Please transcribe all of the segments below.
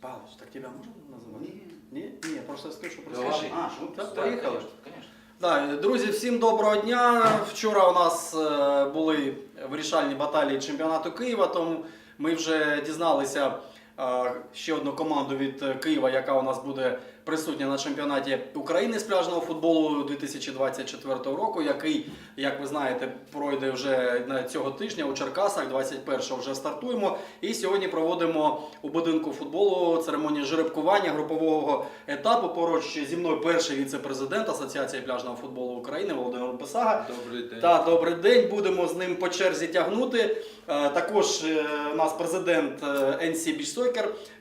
Павлович, так тебя можно называть? Ні. Ні? Ні, просто скажу, що просишь. А, що? Так, поїхали. конечно, конечно. Да, друзі, всім доброго дня. Вчора у нас е, були вирішальні баталії чемпіонату Києва, тому ми вже дізналися е, ще одну команду від е, Києва, яка у нас буде присутня на чемпіонаті України з пляжного футболу 2024 року, який, як ви знаєте, пройде вже на цього тижня у Черкасах. 21-го вже стартуємо. І сьогодні проводимо у будинку футболу церемонію жеребкування групового етапу. Поруч зі мною перший віце-президент Асоціації пляжного футболу України Володимир Писага. Добрий день. Та добрий день. Будемо з ним по черзі тягнути. Е, Також е, у нас президент NC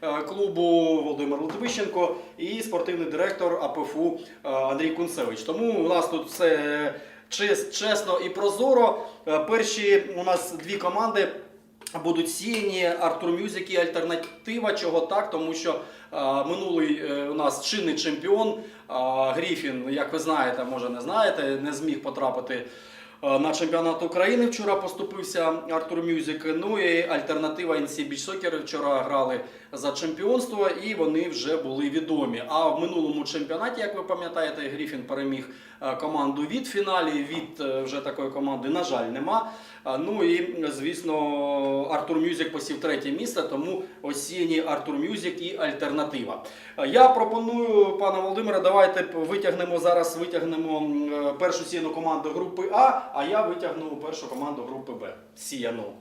е, клубу Володимир Литвищенко і спортивний директор АПФУ е, Андрій Кунцевич. Тому у нас тут все чесно і прозоро. Е, Перші у нас дві команди. Будуть сіяні Артур Мюзик і альтернатива. Чого так? Тому що е, минулий е, у нас чинний чемпіон е, Гріфін, як ви знаєте, може не знаєте, не зміг потрапити е, на чемпіонат України. Вчора поступився Артур Мюзик. Ну і альтернатива NC Beach Soccer вчора грали за чемпіонство і вони вже були відомі. А в минулому чемпіонаті, як ви пам'ятаєте, Гріфін переміг е, команду від фіналі. Від е, вже такої команди, на жаль, нема. Ну і звісно, Артур Мюзик посів третє місце, тому осінні Артур Мюзик і альтернатива. Я пропоную, пане Володимире, давайте витягнемо зараз. Витягнемо е, першу сіяну команду групи А, а я витягну першу команду групи Б. Сіяну.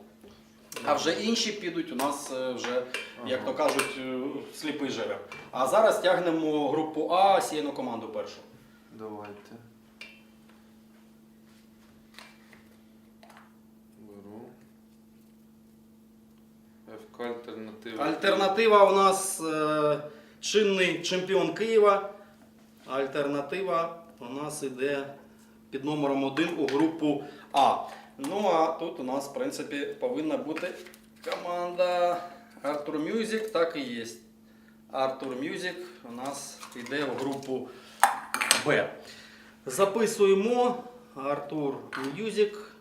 А вже інші підуть у нас е, вже, як то кажуть, е, сліпий жереб. А зараз тягнемо групу А, сіяну команду першу. Давайте. Беру. ФК альтернатива. Альтернатива у нас е, чинний чемпіон Києва. Альтернатива у нас іде під номером 1 у групу А. Ну а тут у нас, в принципі, повинна бути команда Arthur Music, так і є. Arthur Music у нас йде в групу Б. Записуємо Arthur Мюзик.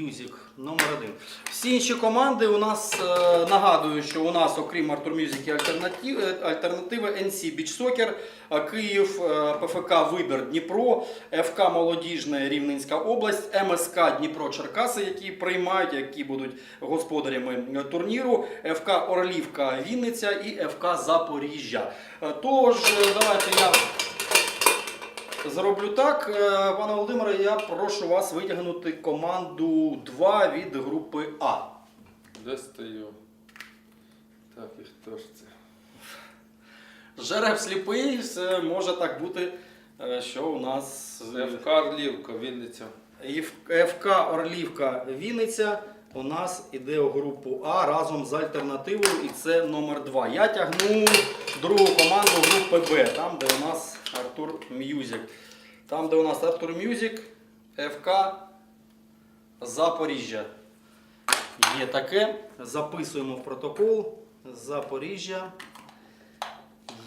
Мюзик номер один. Всі інші команди у нас е, нагадую, що у нас, окрім Артур Мюзик і альтернативи, альтернативи NC Beach Soccer, е, Київ, е, ПФК Вибір Дніпро, ФК Молодіжне Рівненська область, МСК Дніпро Черкаси, які приймають, які будуть господарями турніру, ФК Орлівка Вінниця і ФК Запоріжжя. Е, Тож, е, давайте я Зроблю так, Е, пане Володимире, я прошу вас витягнути команду 2 від групи А. Де стою? Так, і хто ж це? Жереб сліпий, все може так бути, е, що у нас ФК Орлівка, Вінниця. ФК Орлівка Вінниця у нас іде у групу А разом з альтернативою, і це номер 2. Я тягну другу команду групи Б, там, де у нас Артур Мюзик. Там, де у нас Артур Мюзик, ФК Запоріжжя. Є таке. Записуємо в протокол. Запоріжжя.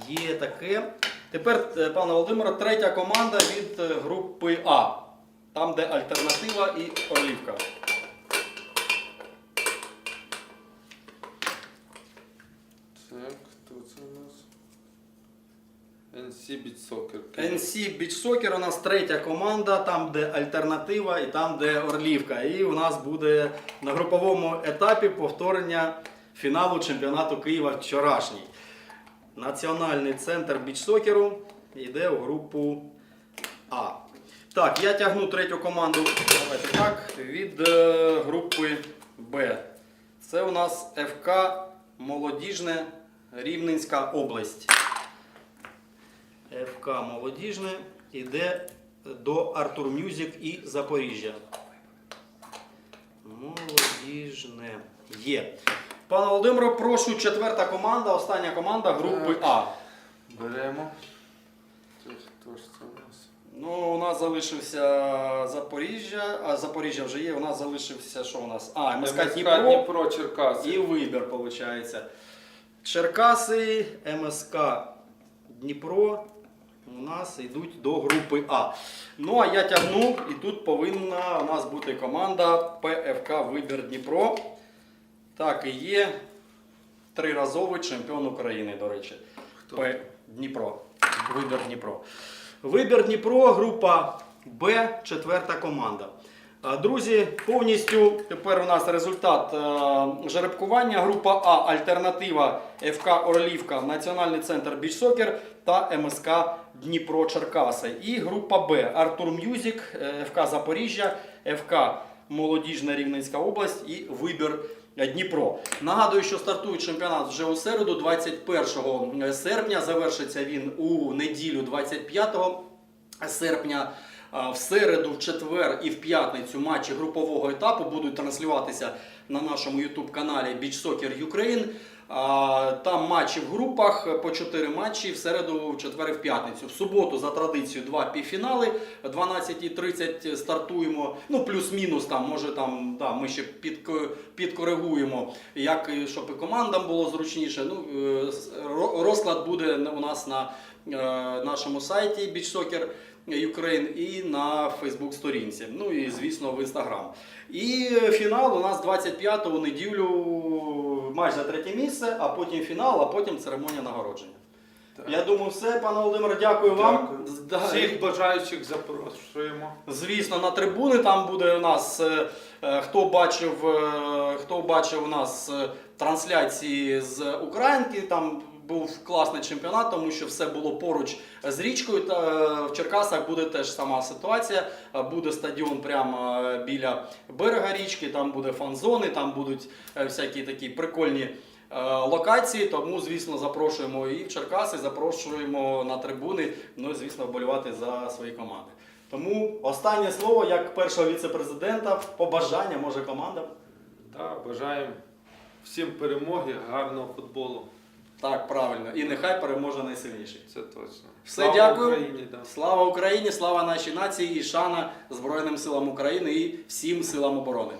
Є таке. Тепер, е, пане Володимире, третя команда від е, групи А. Там, де альтернатива і олівка. Так, хто це у нас? NC Beach Soccer. NC Beach Soccer у нас третя команда, там, де альтернатива і там, де Орлівка. І у нас буде на груповому етапі повторення фіналу чемпіонату Києва вчорашній. Національний центр бічсокеру йде у групу А. Так, я тягну третю команду давайте так, від е, групи Б. Це у нас ФК Молодіжне Рівненська область. ФК Молодіжне йде до Артур Мюзик і Запоріжжя. Молодіжне є. Пане Володимире, прошу четверта команда, остання команда групи А. Беремо. Це хто ж це у нас? Ну, у нас залишився Запоріжжя, а Запоріжжя вже є. У нас залишився що у нас? А, МСК МСК Дніпро Дніпро, Черкаси. і вибір, виходить. Черкаси, МСК Дніпро у нас йдуть до групи А. Ну а я тягну, і тут повинна у нас бути команда ПФК Вибір Дніпро. Так і є. триразовий чемпіон України, до речі. Хто? П. Дніпро. Вибір Дніпро. Вибір Дніпро, група Б, четверта команда. Друзі, повністю тепер у нас результат е, жеребкування. Група А Альтернатива ФК Орлівка, Національний центр Бічсокер та МСК Дніпро Черкаси. І група Б Артур М'юзік, е, ФК Запоріжжя, ФК Молодіжна Рівненська область і вибір Дніпро. Нагадую, що стартує чемпіонат вже у середу, 21 серпня. Завершиться він у неділю 25 серпня. В середу, в четвер і в п'ятницю матчі групового етапу будуть транслюватися на нашому youtube каналі Beach Soccer Ukraine. Там матчі в групах по 4 матчі в середу, в четвер і в п'ятницю. В суботу за традицією два півфінали. 12.30 стартуємо. Ну, плюс-мінус там, може там да, ми ще підко- підкоригуємо, як щоб і командам було зручніше. Ну, е, розклад буде у нас на е, нашому сайті Beach Soccer Ukraine і на Фейсбук сторінці. Ну і звісно в Інстаграм. І фінал у нас 25-го неділю матч за третє місце, а потім фінал, а потім церемонія нагородження. Так. Я думаю, все, пане Володимире, дякую вам. Дякую. Да, Всіх бажаючих запрошуємо. Звісно, на трибуни там буде у нас. е, е, Хто бачив, е, хто бачив у нас трансляції з Українки, там був класний чемпіонат, тому що все було поруч з річкою. Та е, в Черкасах буде теж сама ситуація. Е, Буде стадіон прямо е, біля берега річки, там буде фан-зони, там будуть всякі такі прикольні. Локації, тому, звісно, запрошуємо і в Черкаси, запрошуємо на трибуни, ну і, звісно, вболівати за свої команди. Тому останнє слово як першого віце-президента, побажання, може, командам. Да, бажаємо всім перемоги, гарного футболу. Так, правильно. І нехай переможе найсильніший. Це точно. Все, Слава дякую. Україні, да. Слава Україні, слава нашій нації і шана Збройним силам України і всім силам оборони.